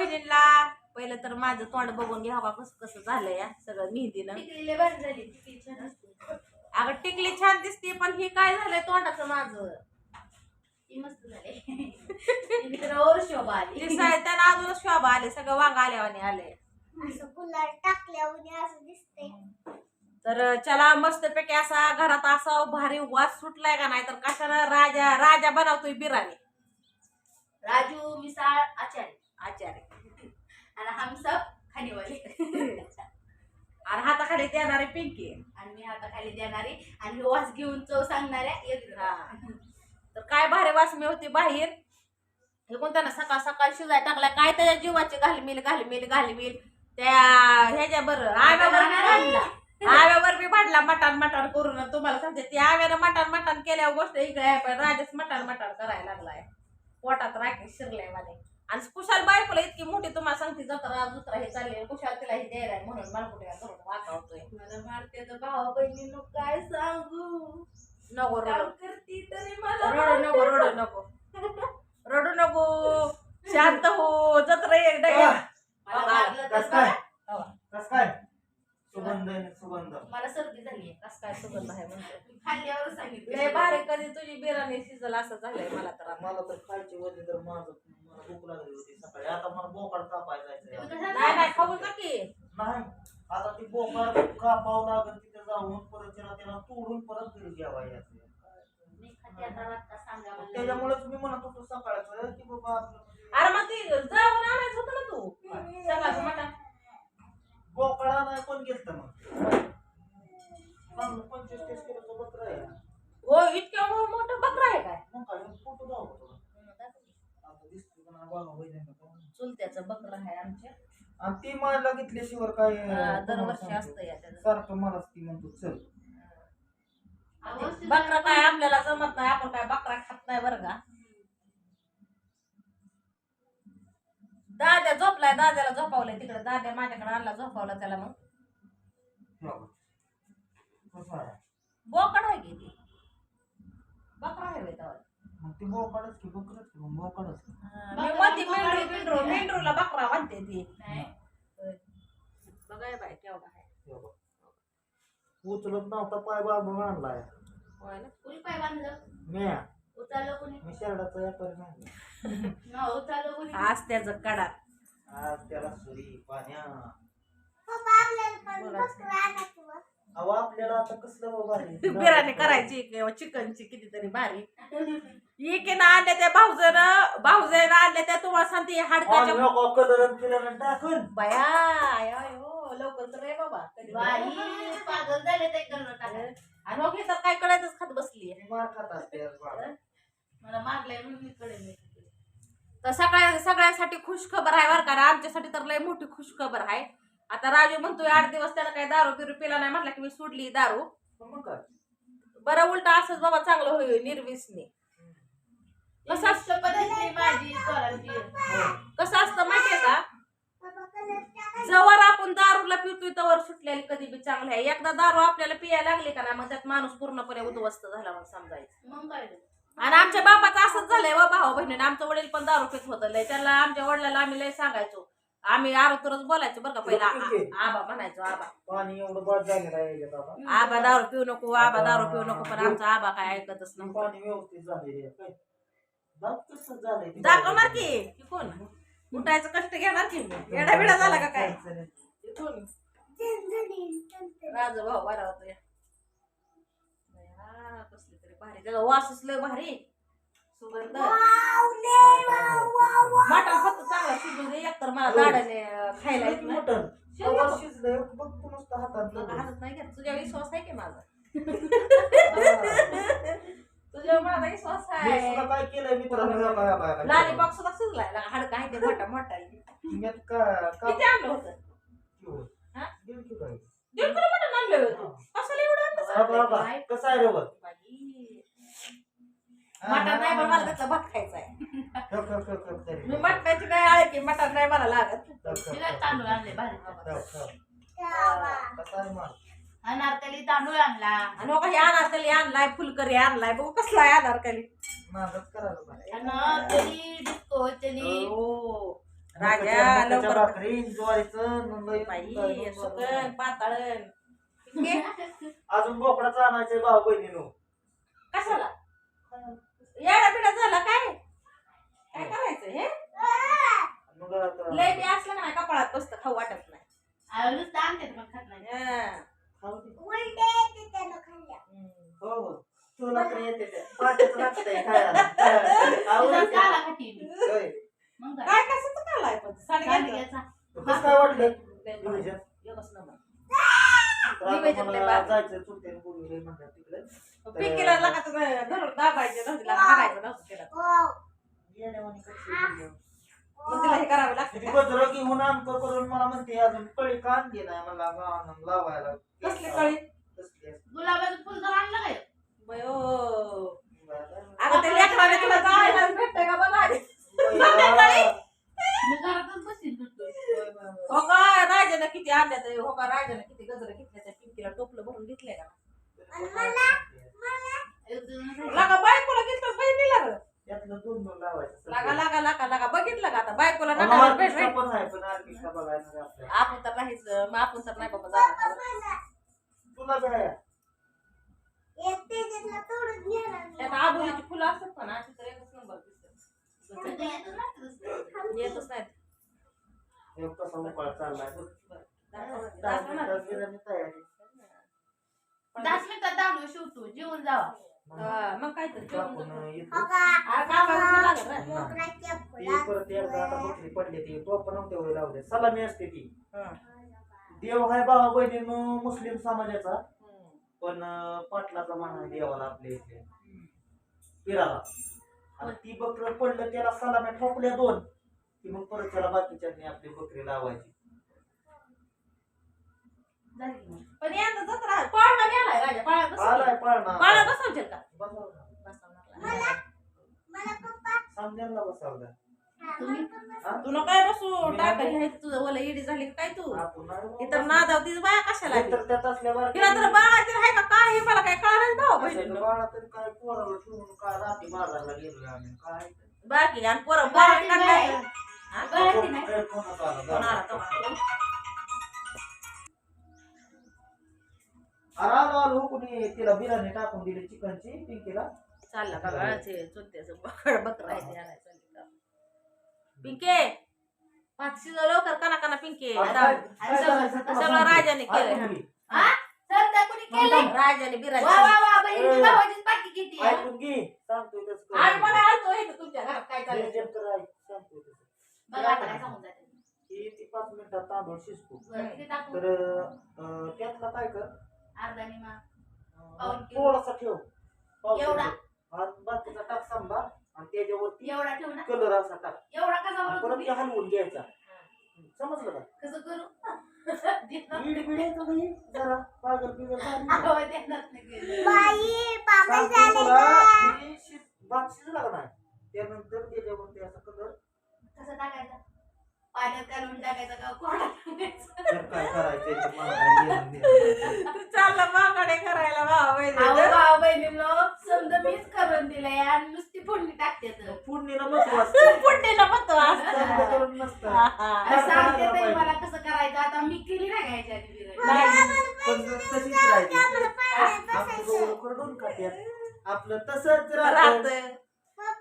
बहिणीला पहिलं तर माझं तोंड बघून घ्यावा कसं कसं झालंय या सगळं मेहंदीनं. टिकलेले बरी झाली टिकली छान असते अगं टिकली छान दिसते पण हे काय झालंय तोंडाचं माझं? ती मस्त झाले मित्रावर शोभा आली. दिसाय त्यांना अजून शोभा आले सगळं वांग आल्यावाने आले असं गुलाल टाकल्यावर असं दिसतंय. तर चला मस्तपैकी असा घरात असा भारी वास सुटलाय का नाही तर कशाला राजा राजा बनवतोय बिराणी. राजू मिसाळ आचार्य आचार्य आणि हम सब खाणीवाले आणि हाताखाली देणारी पिंकी आणि मी हाताखाली देणारी. आणि वास घेऊन चव सांगणाऱ्या एक. तर काय भारी वासमी होती बाहेर. हे कोण त्यांना सकाळ सकाळ शिजाय टाकलाय? काय त्याच्या जीवाची घालमिल घालमिल घालमिल? त्या ह्याच्या बरं आव्यावर. आव्यावर बी भाडला मटान मटान करून. तुम्हाला सांगते ती आव्यानं मटान मटान केल्यावर गोष्ट इकडे आहे पण राजेश मटान मटान करायला लागलाय. पोटात राखी शिरलायमध्ये आणि कुशाल बायकोला इतकी मोठी तुम्हाला सांगते जत्रा जुत्रा हे चालली कुशाल तिला हे द्यायला म्हणून मला कुठे करून वाकावतोय. मला मारते भावा बहिणीनं काय सांगू. नको रडू. करती तरी मला रडू नको रडू नको. रडू नको. शांत हो जत्रा एक डाय मला मारलं तर कस काय? बघा, कस काय? सुगंध आहे मला सर्दी झाली कस काय सुगंध आहे म्हणतो खाल्ल्यावर लय सांगितलं. भारी कधी तुझी बिराणी शिजल असं झालंय मला तर. मला तर खायची होती तर माझं मला भूक लागली होती सकाळी आता मला बोकाड कापाय तुम्ही जायचं कशाला नाही नाही खाऊ जा की. नाही आता ती बोकाड कापावं लागेल तिथे जाऊन परत त्याला त्याला तोडून परत घरी जेवाय यायचं. मी खाते आता रस्ता सांगा मला. त्याच्यामुळेच मी म्हणत होतो सकाळचं की बाबा आपलं अरे मग ती जाऊन आणायचं होतं ना तू. सकाळचं मटण. बोकडा नाही कोण घेत मग. चांगलं पंचवीस तीस किलोचं बकरं आहे हो इतक्या मो- मोठं बकरा आहे काय मग काय फोटो दाखवतो आता दिसतो का नाही बघा होईल ना का. चुलत्याचं बकरा आहे आमच्या आणि ती मला घेतल्याशिवाय काय हा, दरवर्षी असतं या त्याचं. सारखं मलाच ती म्हणतो चल बकरा काय आपल्याला जमत नाही आपण काय बकरा खात नाही बरं का दाद्या झोपलाय दाद्याला झोपावलंय तिकडे दाद्या माझ्याकडे आणला झोपावला त्याला मग हो. कसं आहे? बोकड आहे की ती बकरा आहे तेव्हा. ती बोकडच की बकरच की मग बोकडच. हा, मी म्हणते मेंढरू मेंढरू मेंढरूला बकरा म्हणते ती. नाही. बघाय बाय केवढा आहे. हे बघ. उचलत नव्हता पाय बाबा आणलाय. होय ना? कुणी पाय बांधलं? म्या. उचललं कुणी? मी शेरडाचा व्यापारी नाही न उचललं कुणी? आज त्याचं कडा. आज त्याला सुरी पाण्या. आपल्याला आता कसलं? बिर्याणी करायची किंवा चिकनची कितीतरी भारी. एकीनं आणल्या त्या भाऊजन भाऊजन आणल्या त्या तुम्हाला सांगते हाडकाच्या कलर टाकून बया आय, आय, हो लवकर तर रे बाबा. कधी बाई पागल झाले ते कलर आणि मग हे तर काय कळायचंच खात बसली मी मार खात असते आज बाबा. मला म्हणून मी कडे तर सगळ्या सगळ्यांसाठी खुश खबर आहे बरं का आमच्यासाठी तर लय मोठी खुश खबर आहे. आता राजू म्हणतोय आठ दिवस त्याला काही दारू बिरू पिला नाही म्हटलं की मी सोडली दारू. पण मग काय? बरं उलट असंच बाबा चांगलं होईल निर्विसने. कसं मस्त पद्धती माझी पोरांची कसं असतं माहितीये का. जवळ आपण दारूला पितोय तवर सुटलेली कधी बी चांगली आहे. एकदा दारू आपल्याला पियायला लागली का ना मग त्यात माणूस पूर्णपणे उद्ध्वस्त झाला म्हणून समजायचं. मग काय ते? आणि आमच्या बापाचं असंच झालंय व भाऊ बहिणीने आमचं वडील पण दारू पित होतं लय. त्याला आमच्या वडिलाला आम्ही लय सांगायचो आम्ही आरोतुरच बोलायचो बरं का पहिला. आ- आबा म्हणायचो आबा. पाणी एवढं बाद झालेलं आहे याच्यात आता. आबा दारू पिऊ नको आबा दारू पिऊ नको पण आमचा आबा काय ऐकतच ती नव्हतं. पाणी व्यवस्थित झालेलं आहे काय दाब कसं झालंय ते? दाखवणार की कोण? उठायचं कष्ट घेणार की एडा बिडा झाला का काय. राजू भाऊ बरा होतो या कसली तरी भारी. त्याचा वासच लय भारी. सुगंध. मटण फक्त चांगला शिजू दे एकतर मला दाडाने खायला येत नाही मटण. शिजलंय बघ तू नुसतं हातात. हातात नाही घेत तुझ्या विश्वास आहे की माझा हा. तुझ्यावर माझा विश्वास आहे काय केलंय मित्रांनो. लाली बॉक्स सुद्धा शिजलाय हाडका आहे ते मोठा मोठा किती आणलं होतं? हा? दीड किलो आहे. मटण आणलं होतं एवढं हा. कसं आहे रे? मटण नाही पण मला त्याचा भात खायचा आहे ठेव. मी मटणाची काय आळे की मटण नाही मला लागत. तांदूळ आणले भारी. कसा आहे माल? अनारकली तांदूळ आणला. आणि मग हे अनारकली आणलाय फुलकरी आणलाय बघू कसला आहे अनारकली. नादच करायला पाहिजे. आणि त्यानी डिस्को त्यानी. हो. राजा मकाच्या लवकर भाकरी ज्वारीचं नंबर- बाई सुकन पाताळण पिंके, अजून बोकडाचं आणायचंय भाऊ बहिणीनो. कशाला? येडा बिडा झाला काय काय करायचं हे मग आता लय बी असलं ना कपाळात बसतं खाऊ वाटत नाही खात नाही हं. खाऊ दे. उलटे येते त्यानं खाल्ल्या हं. तुला तर येते ते. पाट्याचं लागतंय खायला. तुझा आवडतं. काला खाती मी. होय. मग काय? काय कशाचं कालाय पण साडी घातलं. सांडग्याचा. कसं काय वाटलं लय भारी. नियोजन? एकच नंबर. तर आता नियोजन लय मला भारी. जायचं चुलत्याने बोलवलंय म्हणतात तिकडे पिंकीला लागा तर धरून दाबायचे नव्हते लागा हाणायचं नव्हतं तिला वाव येड्यावानी करते बोललो. मग तिला हे करावं लागतं ती का? आणतो करून मला म्हणते अजून कळी का आणली नाही मला गावानं लावायला कसली कळी कसली असते? गुलाबाचं फुल तर आणलं काय बयो बरं. अगं ते लेकराने तुला जायला भेटतंय का बघा आधी. बरं. मी घरातच बसीन म्हणतो हो का राजाने किती आणल्यात हो का राजाने किती गजर घेतल्या त्या पिंकीला टोपलं भरून घेतलंय का आणि मला मला लागा बायकोला घेतलं बहिणीला ग. यातलं दोन दोन लावायचं लागा लागा लागा लागा बघितलं का आता बायकोला मला नका भेट ऑर्केस्ट्रा भेट. पण आहे पण ऑर्केस्ट्रा बघायला नाही आपल्याला. आपण तर नाहीच मग आपण तर नाही बाबा जाणार तुला बी आहे. त्यात आबोलीची फुलं असतात पण अशी तर एकच नंबर. येतच नाही हे कसा उकाळ चाललाय बघ. दाखव- दहा दाखव ना. मिनिटात बिर्याणी तयारी. मिनिटात जेवून जावा हा, मग काय तर जेवण आपण करतो. येतो. हो का आ, कापायला लागत रे. मोगऱ्याच्या ती परत एकदा आता बकरी पडली ती तो पण नव्हते वेळी लावले सलामी असते ती हं. देव आहे बाबा बहिणीनो मुस्लिम समाजाचा. पण अं, पाटलाचा मान आहे देवाला आपल्या इथे पिराला आणि ती बकर पडलं त्याला सलाम्या ठोकल्या दोन की मग परत त्याला बाकीच्यांनी आपली बकरी लावायची. पण यंदा जत्रा पाळणा गेलाय राजा बसवली. आलाय पाळणा. पाळणा बसवशील का? बसवला. बसवणार समजायला बसवला? हा? तुला काय बसू. टाका हे तुझं. ओला इडी झाली का काय तू? आपण नाही इतर नादाव तीच बाया कशाला आली? तर त्यात असल्यावर तिला तर बाळाची आहे का काय? हे मला काय कळणार भाऊ बहिणीनं. बाळा तरी काय पोराला ठेवून काय रात्री बाजारला गेलो आम्ही? काय? बाकी आणि पोरं. हा? कोण आलो? कोणी तिला बिर्याणी टाकून दिली चिकनची पिंकीला चालला बघा ते चुलत्याचं बकड बकरा आहे ते आणायला चालली का. पिंके पाच शिजव लवकर कना कना पिंके तुला सगळं. राजाने घे. हा? सर त्या कोणी केलंय? राजाने वा बिराजी वा वा बहिणीची ए. भावाचीच पाठी किती आहे? ऐकून घे सांगतोय तसं कर. आणि मला आलतो हे तुमच्या घरात काय चाललंय नियोजन कर, ऐक. सांगतोय तसं. बघा आता काय सांगून जाते. की ती पाच मिनिटात तांदूळ शिजतो बरं, किती टाकू? तर अं, त्यातला काय कर अर्धा निमा. अं, पाऊण किलो. थोडासा ठेव पाव एवढा? आणि बाकीचा टाक सांबा आणि त्याच्यावरती एवढा ठेव ना कलर असा टाक एवढा कसा आणि परत? ते हलवून घ्यायचा समजलं का कसं करू इडी बिडी येतो का ही? जरा पागल बिगल झाली. ध्यानात नाही गेलं. बाई पागल सांगतो झाले तुला, का ती शिज- भात शिजला का नाही त्यानंतर त्याच्यावरती असा कलर कसं टाकायचं पाण्यात घालून टाकायचं का? कोणाला ते चालला माकडे करायला अहो, बहिणी बहिणीनो समजा मीच करून दिलंय आणि नुसती फोडणी टाकते तर. फोडणीला महत्त्व असतं. करून नसतं. आणि सांगते ताई. मला कसं करायचं? आता मी केली ना आधी बिर्याणी. पण तशीच आपलं खात्यात. तसंच राहतं. राहत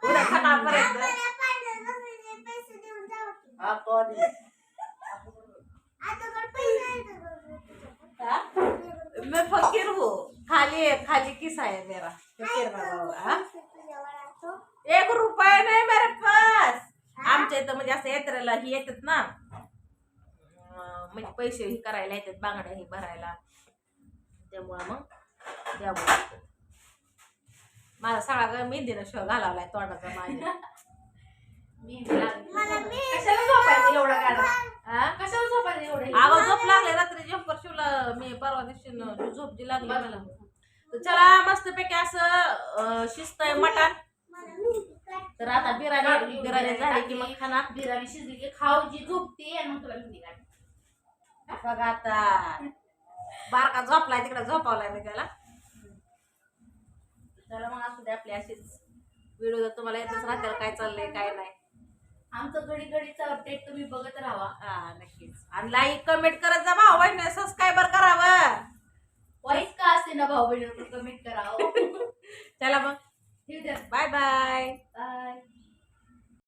उद्या की. मैं फकीर हूँ. खाली खाली किस है मेरा. फकीर बाबा हो, एक रुपया नाही मेरे पास. आमच्या इथं म्हणजे असं यात्रेला ही येतात ना. म्हणजे पैसे ही करायला येतात बांगड्या ही भरायला. त्यामुळं मग द्यावं माझा सगळा ग मेहंदीनं शो घालावलाय तोंडाचा माझ्या मेहंदी लागली. मला मी कशाला झोपायचं एवढा गाडा हा? कशाला झोपायचं एवढं आवाज झोप लागले रात्री झोपर शिवला मी परवा दिवशी न- झोप जी लागली मला. तर चला मस्तपैकी असं शिजतंय मटण. तर आता बिराणी बिराणी झाली की मग खाणार? बिर्याणी शिजली की खाऊ जी झोपते आणि मग तुला मेहंदी काढते बघा आता. बारका झोपलाय तिकडे झोपावलाय मी त्याला. चला मग असू दे आपली अशीच. व्हिडिओ जर तुम्हाला येतच राहतील काय चाललंय काय नाही. आमचं घडी घडीचं अपडेट तुम्ही बघत राहा. हा नक्कीच. आणि लाईक कमेंट करत जा भाऊ बहिणी सबस्क्राईबर करावं. वाईट का असे ना भाऊ बहिणी कमेंट करा चला मग. ठीक आहे बाय बाय